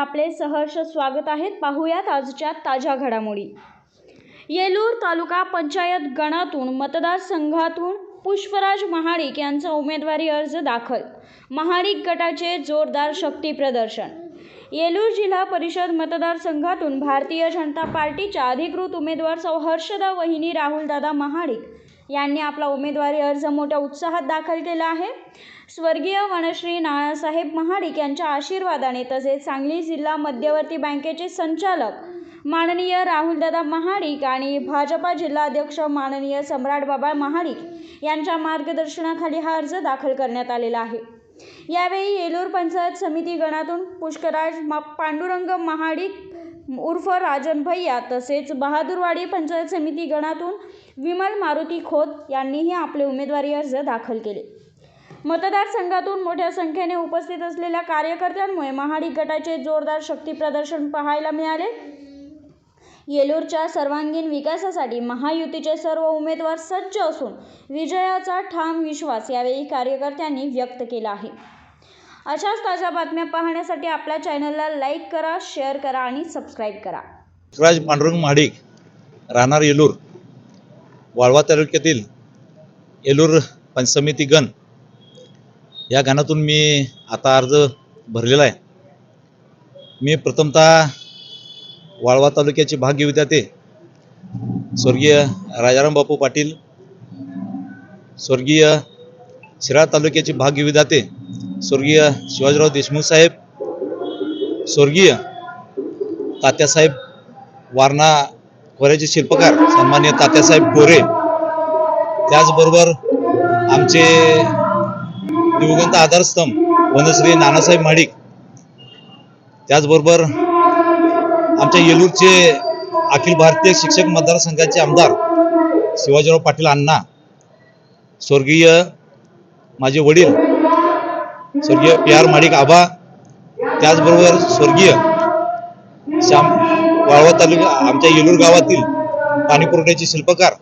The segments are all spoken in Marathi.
आपले सहर्ष स्वागत आहेत. पाहूयात आजच्या ताज्या घडामोडी. येलूर तालुका पंचायत गणातून मतदारसंघातून पुष्पराज महाडिक यांचा उमेदवारी अर्ज दाखल. महाडिक गटाचे जोरदार शक्ती प्रदर्शन. येलूर जिल्हा परिषद मतदारसंघातून भारतीय जनता पार्टीच्या अधिकृत उमेदवार सौहर्षदा वहिनी राहुलदादा महाडिक यांनी आपला उमेदवारी अर्ज मोठ्या उत्साहात दाखल केला आहे. स्वर्गीय वनश्री नानासाहेब महाडिक यांच्या आशीर्वादाने तसेच सांगली जिल्हा मध्यवर्ती बँकेचे संचालक माननीय राहुलदादा महाडिक आणि भाजपा जिल्हाध्यक्ष माननीय सम्राटबाबा महाडिक यांच्या मार्गदर्शनाखाली हा अर्ज दाखल करण्यात आलेला आहे. यावेळी येलूर पंचायत समिती गणातून पुष्कराज मा पांडुरंग महाडिक उर्फ राजन भैया तसेच बहादूरवाडी पंचायत समिती गणातून विमल मारुती खोत यांनीही आपले उमेदवारी अर्ज दाखल केले. मतदारसंघातून मोठ्या संख्येने उपस्थित असलेल्या कार्यकर्त्यांमुळे महाडिक गटाचे जोरदार शक्ती प्रदर्शन पाहायला मिळाले. येलूरच्या सर्वांगीण विकासासाठी महायुतीचे सर्व उमेदवार सज्ज असून विजयाचा ठाम विश्वास यावेळी कार्यकर्त्यांनी व्यक्त केला आहे. अशाच ताज्या बातम्या पाहण्यासाठी आपल्या चॅनलला लाईक करा शेअर करा आणि सबस्क्राईब करा. शिवराज पांडुरंग महाडिक राहणार येलूर. वाळवा तालुक्यातील येलूर पंचसमिती गण. या गणातून मी आता अर्ज भरलेला आहे. मी प्रथमतः वाळवा तालुक्याचे भाग्य विधाते स्वर्गीय राजाराम बापू पाटील स्वर्गीय शिराळ तालुक्याचे भाग्य विधाते स्वर्गीय शिवाजीराव देशमुख साहेब स्वर्गीय तात्यासाहेब वारणा खोऱ्याचे शिल्पकार सन्मान्य तात्यासाहेब कोरे त्याचबरोबर आमचे दिवगंत आधारस्तंभ वनश्री नानासाहेब माडिक त्याचबरोबर आमच्या येलूरचे अखिल भारतीय शिक्षक मतदारसंघाचे आमदार शिवाजीराव पाटील अण्णा स्वर्गीय माझे वडील स्वर्गीय पी आर माडिक आबा त्याचबरोबर स्वर्गीय श्याम वाळवा तालुका आमच्या येलूर गावातील पाणी पुरवठ्याचे शिल्पकार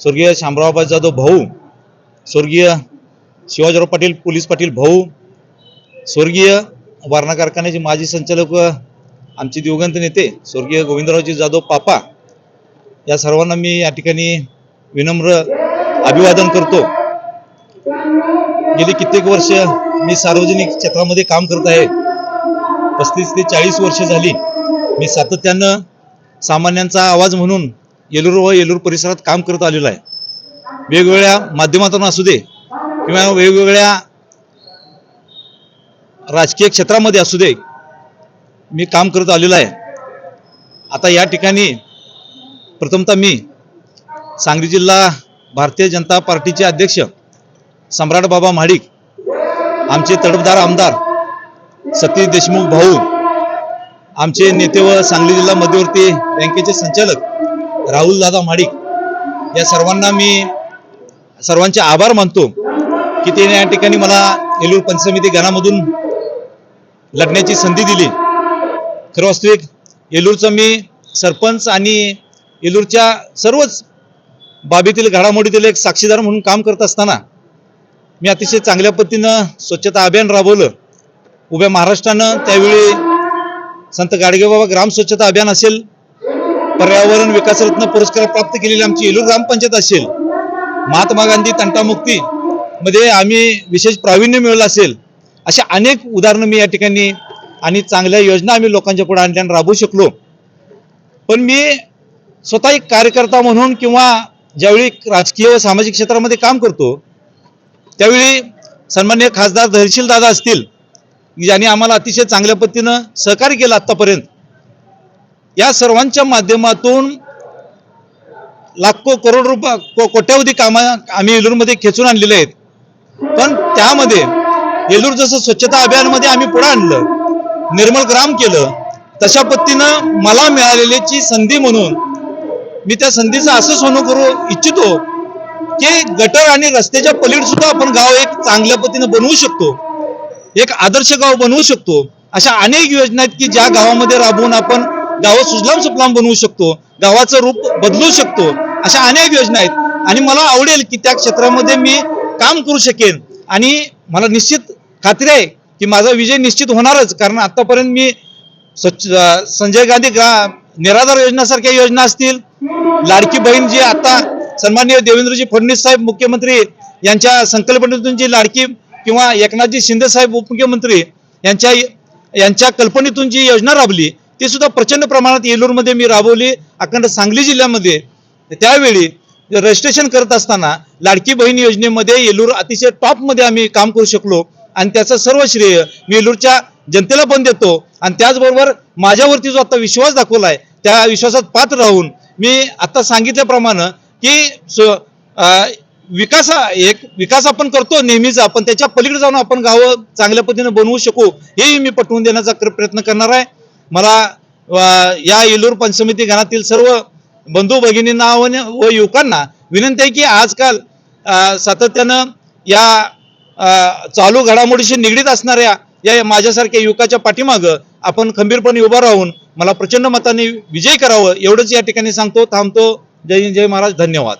स्वर्गीय शामरावबा जाधव भाऊ स्वर्गीय शिवाजीराव पाटील पोलीस पाटील भाऊ स्वर्गीय वारणा कारखान्याचे माजी संचालक आमचे दिवंगत नेते स्वर्गीय गोविंदरावजी जाधव पापा या सर्वांना मी या ठिकाणी विनम्र अभिवादन करतो. गेली कित्येक वर्ष मी सार्वजनिक क्षेत्रामध्ये काम करत आहे. पस्तीस ते चाळीस वर्ष झाली. मी सातत्यानं सामान्यांचा आवाज म्हणून येलूर व येलूर परिसरात काम करत आलेलो आहे. वेगवेगळ्या माध्यमातून असू दे किंवा वेगवेगळ्या राजकीय क्षेत्रामध्ये असू दे मी काम करत आलेलो आहे. आता या ठिकाणी प्रथमतः मी सांगली जिल्हा भारतीय जनता पार्टीचे अध्यक्ष सम्राट बाबा महाडिक आमचे तडफदार आमदार सतीश देशमुख भाऊ आमचे नेते व सांगली जिल्हा मध्यवर्ती बँकेचे संचालक राहुल दादा माडिक या सर्वांना मी सर्वांचे आभार मानतो की त्याने या ठिकाणी मला येलूर पंचसमिती गणामधून लढण्याची संधी दिली. खरं वास्तविक येलूरचं मी सरपंच आणि एलूरच्या सर्वच बाबीतील घडामोडीतील एक साक्षीदार म्हणून काम करत असताना मी अतिशय चांगल्या पद्धतीनं स्वच्छता अभियान राबवलं. उभ्या महाराष्ट्रानं त्यावेळी संत गाडगेबाबा ग्राम स्वच्छता अभियान असेल पर्यावरण विकासरत्न पुरस्कार प्राप्त केलेली आमची येलूर ग्रामपंचायत असेल महात्मा गांधी तंटामुक्ती मध्ये आम्ही विशेष प्रावीण्य मिळवलं असेल अशा अनेक उदाहरणं मी या ठिकाणी आणि चांगल्या योजना आम्ही लोकांच्या पुढे आणल्या राबवू शकलो. पण मी स्वतः एक कार्यकर्ता म्हणून किंवा ज्यावेळी राजकीय व सामाजिक क्षेत्रामध्ये काम करतो त्यावेळी सन्मान्य खासदार धैर्यशील दादा असतील ज्यांनी आम्हाला अतिशय चांगल्या पद्धतीनं सहकार्य केलं आत्तापर्यंत या सर्वांच्या माध्यमातून लाखो करोड रुपये को- कोट्यावधी कामा आम्ही येलूरमध्ये खेचून आणलेले आहेत. पण त्यामध्ये येलूर जसं स्वच्छता अभियानमध्ये आम्ही पुढे आणलं निर्मल ग्राम केलं तशा पद्धतीनं मला मिळालेल्याची संधी म्हणून मी त्या संधीचं असं सोनं करू इच्छितो की गटर आणि रस्त्याच्या पलीड सुद्धा आपण गाव एक चांगल्या पद्धतीनं बनवू शकतो एक आदर्श गाव बनवू शकतो अशा अनेक योजना आहेत की ज्या गावामध्ये राबवून आपण गाव सुजलाम सुफलाम बनवू शकतो गावाचं रूप बदलू शकतो अशा अनेक योजना आहेत. आणि मला आवडेल की त्या क्षेत्रामध्ये मी काम करू शकेन. आणि मला निश्चित खात्री आहे की माझा विजय निश्चित होणारच कारण आतापर्यंत मी स्वच्छ संजय गांधी ग्रा निराधार योजनासारख्या योजना असतील. लाडकी बहीण जी आता सन्माननीय देवेंद्रजी फडणवीस साहेब मुख्यमंत्री यांच्या संकल्पनेतून जी लाडकी किंवा एकनाथजी शिंदे साहेब उपमुख्यमंत्री यांच्या यांच्या कल्पनेतून जी योजना राबली ती सुद्धा प्रचंड प्रमाणात येलूरमध्ये मी राबवली अखंड सांगली जिल्ह्यामध्ये. त्यावेळी रजिस्ट्रेशन करत असताना लाडकी बहीण योजनेमध्ये येलूर अतिशय टॉपमध्ये आम्ही काम करू शकलो आणि त्याचं सर्व श्रेय मी येलूरच्या जनतेला पण देतो आणि त्याचबरोबर माझ्यावरती जो आता विश्वास दाखवला आहे त्या विश्वासात पात्र राहून मी आता सांगितल्याप्रमाणे की स- विकास एक विकास आपण करतो नेहमीचा पण त्याच्या पलीकडे जाऊन आपण गावं चांगल्या पद्धतीने बनवू शकू हेही मी पटवून देण्याचा प्रयत्न करणार आहे. मला या येलूर पंचसमिती गणातील सर्व बंधू भगिनींना व- युवकांना विनंती आहे की आजकाल सातत्यानं या चालू घडामोडीशी निगडीत असणाऱ्या या माझ्यासारख्या युवकाच्या पाठीमागं आपण खंबीरपणे उभा राहून मला प्रचंड मताने विजय करावं एवढंच या ठिकाणी सांगतो थांबतो. जय हिंद जय महाराज धन्यवाद.